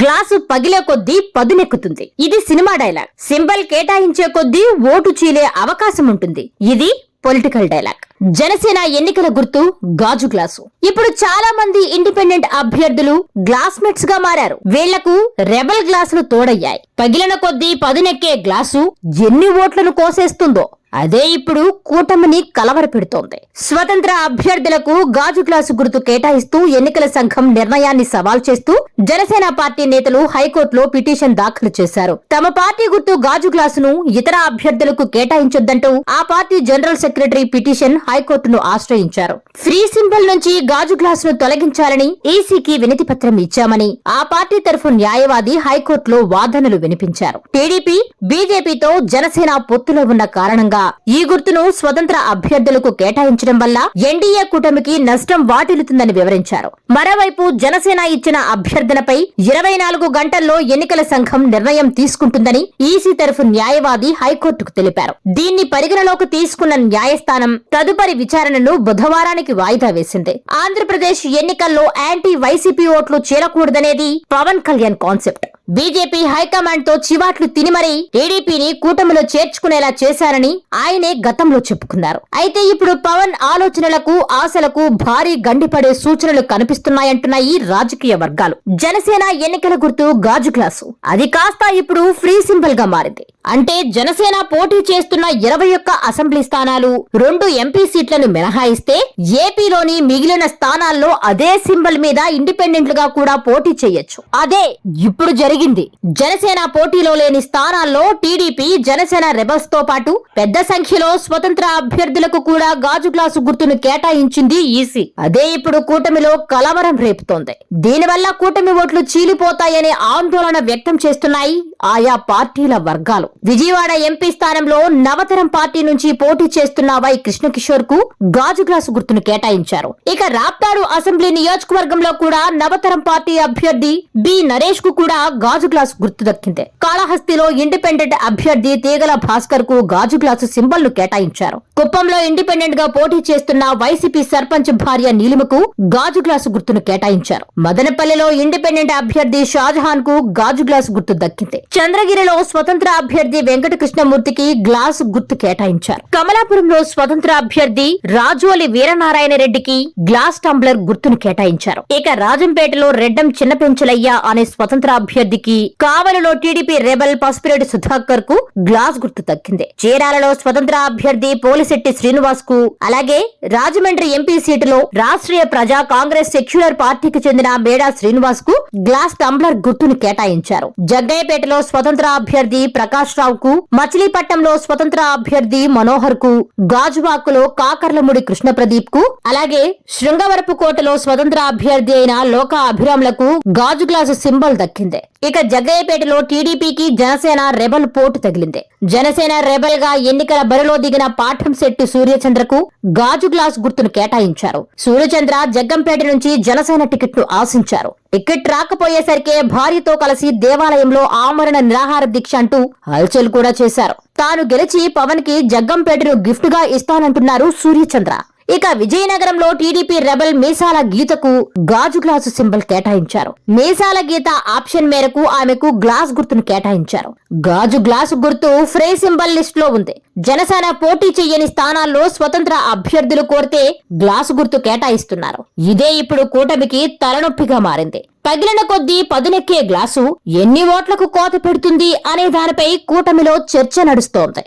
Glass పగిలే కొద్దీ పదునెక్కుతుంది. ఇది cinema dialogue. Symbol కేటాయించే కొద్దీ ఓటు చీలే అవకాశం ఉంటుంది. ఇది పొలిటికల్ డైలాగ్. జనసేన ఎన్నికల గుర్తు గాజు గ్లాసు. ఇప్పుడు చాలా మంది ఇండిపెండెంట్ అభ్యర్థులు గ్లాస్మేట్స్గా మారారు. వీళ్ళకు రెబల్ గ్లాసులు తోడయ్యాయి. పగిలిన కొద్దీ పదునెక్కే గ్లాసు ఎన్ని ఓట్లను కోసేస్తుందో అదే ఇప్పుడు కూటమిని కలవరపెడుతోంది. స్వతంత్ర అభ్యర్థులకు గాజు గ్లాసు గుర్తు కేటాయిస్తూ ఎన్నికల సంఘం నిర్ణయాన్ని సవాల్ చేస్తూ జనసేన పార్టీ నేతలు హైకోర్టులో పిటిషన్ దాఖలు చేశారు. తమ పార్టీ గుర్తు గాజు గ్లాసును ఇతర అభ్యర్థులకు కేటాయించొద్దంటూ ఆ పార్టీ జనరల్ సెక్రటరీ పిటిషన్ హైకోర్టును ఆశ్రయించారు. ఫ్రీ సింబల్ నుంచి గాజు గ్లాసును తొలగించాలని ఈసీకి వినతి పత్రం ఇచ్చామని ఆ పార్టీ తరఫు న్యాయవాది హైకోర్టులో వాదనలు వినిపించారు. టీడీపీ బీజేపీతో జనసేన పొత్తులో ఉన్న కారణంగా ఈ గుర్తును స్వతంత్ర అభ్యర్థులకు కేటాయించడం వల్ల ఎన్డీఏ కూటమికి నష్టం వాటిల్లుతుందని వివరించారు. మరోవైపు జనసేన ఇచ్చిన అభ్యర్థనపై ఇరవై నాలుగు గంటల్లో ఎన్నికల సంఘం నిర్ణయం తీసుకుంటుందని ఈసీ తరఫు న్యాయవాది హైకోర్టుకు తెలిపారు. దీన్ని పరిగణలోకి తీసుకున్న న్యాయస్థానం తదుపరి విచారణను బుధవారానికి వాయిదా వేసింది. ఆంధ్రప్రదేశ్ ఎన్నికల్లో యాంటీ వైసీపీ ఓట్లు చేరకూడదనేది పవన్ కళ్యాణ్ కాన్సెప్ట్. బీజేపీ హైకమాండ్తో చివాట్లు తిని మరీ టీడీపీని కూటమిలో చేర్చుకునేలా చేశారని ఆయనే గతంలో చెప్పుకున్నారు. అయితే ఇప్పుడు పవన్ ఆలోచనలకు ఆశలకు భారీ గండిపడే సూచనలు కనిపిస్తున్నాయంటున్నాయి రాజకీయ వర్గాలు. జనసేన ఎన్నికల గుర్తు గాజు గ్లాసు. అది కాస్త ఇప్పుడు ఫ్రీ సింబల్గా మారింది. అంటే జనసేన పోటీ చేస్తున్న ఇరవై ఒక్క అసెంబ్లీ స్థానాలు రెండు ఎంపీ సీట్లను మినహాయిస్తే ఏపీలోని మిగిలిన స్థానాల్లో అదే సింబల్ మీద ఇండిపెండెంట్లుగా కూడా పోటీ చేయొచ్చు. అదే ఇప్పుడు జరిగింది. జనసేన పోటీలో లేని స్థానాల్లో టీడీపీ జనసేన రెబల్స్తో పాటు పెద్ద సంఖ్యలో స్వతంత్ర అభ్యర్థులకు కూడా గాజు గ్లాసు గుర్తును కేటాయించింది ఈసీ. అదే ఇప్పుడు కూటమిలో కలవరం రేపుతోంది. దీనివల్ల కూటమి ఓట్లు చీలిపోతాయనే ఆందోళన వ్యక్తం చేస్తున్నాయి ఆయా పార్టీల వర్గాలు. విజయవాడ ఎంపీ స్థానంలో నవతరం పార్టీ నుంచి పోటీ చేస్తున్న వై కృష్ణకిషోర్కు గాజు గ్లాసు గుర్తును కేటాయించారు. ఇక రాప్తాడు అసెంబ్లీ నియోజకవర్గంలో కూడా నవతరం పార్టీ అభ్యర్థి బి నరేష్కు కూడా గాజు గ్లాసు గుర్తు దక్కింది. కాళహస్తిలో ఇండిపెండెంట్ అభ్యర్థి తీగల భాస్కర్కు గాజు గ్లాసు సింబల్ను కేటాయించారు. కుప్పంలో ఇండిపెండెంట్గా పోటీ చేస్తున్న వైసీపీ సర్పంచ్ భార్య నీలిమకు గాజు గ్లాసు గుర్తును కేటాయించారు. మదనపల్లిలో ఇండిపెండెంట్ అభ్యర్థి షాజహాన్కు గాజు గ్లాసు గుర్తు దక్కింది. చంద్రగిరిలో స్వతంత్ర అభ్యర్థి వెంకటకృష్ణమూర్తికి గ్లాసు గుర్తు కేటాయించారు. కమలాపురంలో స్వతంత్ర అభ్యర్థి రాజోలి వీరనారాయణ రెడ్డికి గ్లాస్ టంబ్లర్ గుర్తును కేటాయించారు. ఇక రాజంపేటలో రెడ్డం చిన్నపెంచలయ్య అనే స్వతంత్ర అభ్యర్థికి కావలిలో టీడీపీ రెబల్ పసుపిరెడ్డి సుధాకర్కు గ్లాస్ గుర్తు దక్కింది. చీరాలలో స్వతంత్ర అభ్యర్థి పోలిశెట్టి శ్రీనివాస్కు అలాగే రాజమండ్రి ఎంపీ సీటులో రాష్ట్రీయ ప్రజా కాంగ్రెస్ సెక్యులర్ పార్టీకి చెందిన మేడా శ్రీనివాస్కు గ్లాస్ టంబ్లర్ గుర్తును కేటాయించారు. జగ్గయ్యపేటలో స్వతంత్ర అభ్యర్థి ప్రకాష్ రావు కు మచిలీపట్నంలో స్వతంత్ర అభ్యర్థి మనోహర్కు గాజువాకులో కాకర్లముడి కృష్ణ ప్రదీప్కు అలాగే శృంగవరపు కోటలో స్వతంత్ర అభ్యర్థి అయిన లోక అభిరామ్లకు గాజు గ్లాసు సింబల్ దక్కింది. ఇక జగ్గయ్యపేటలో టీడీపీకి జనసేన రెబల్ పోటు తగిలింది. జనసేన రెబల్గా ఎన్నికల బరిలో దిగిన పాఠం శెట్టి సూర్యచంద్రకు గాజు గ్లాస్ గుర్తును కేటాయించారు. సూర్యచంద్ర జగ్గంపేట నుంచి జనసేన టికెట్ను ఆశించారు. టికెట్ రాకపోయేసరికే భార్యతో కలిసి దేవాలయంలో ఆమరణ నిరాహార దీక్ష అంటూ హల్చల్ కూడా చేశారు. తాను గెలిచి పవన్కి జగ్గంపేటను గిఫ్ట్గా ఇస్తానంటున్నారు సూర్యచంద్ర. ఇక విజయనగరంలో టీడీపీ రెబల్ మీసాల గీతకు గాజు గ్లాసు సింబల్ కేటాయించారు. మీసాల గీత ఆప్షన్ మేరకు ఆమెకు గ్లాస్ గుర్తును కేటాయించారు. గాజు గ్లాసు గుర్తు ఫ్రే సింబల్ లిస్ట్లో ఉంది. జనసేన పోటీ చెయ్యని స్థానాల్లో స్వతంత్ర అభ్యర్థులు కోరితే గ్లాసు గుర్తు కేటాయిస్తున్నారు. ఇదే ఇప్పుడు కూటమికి తలనొప్పిగా మారింది. పగిలిన కొద్దీ పదునెక్కే గ్లాసు ఎన్ని ఓట్లకు కోత పెడుతుంది అనే దానిపై కూటమిలో చర్చ నడుస్తోంది.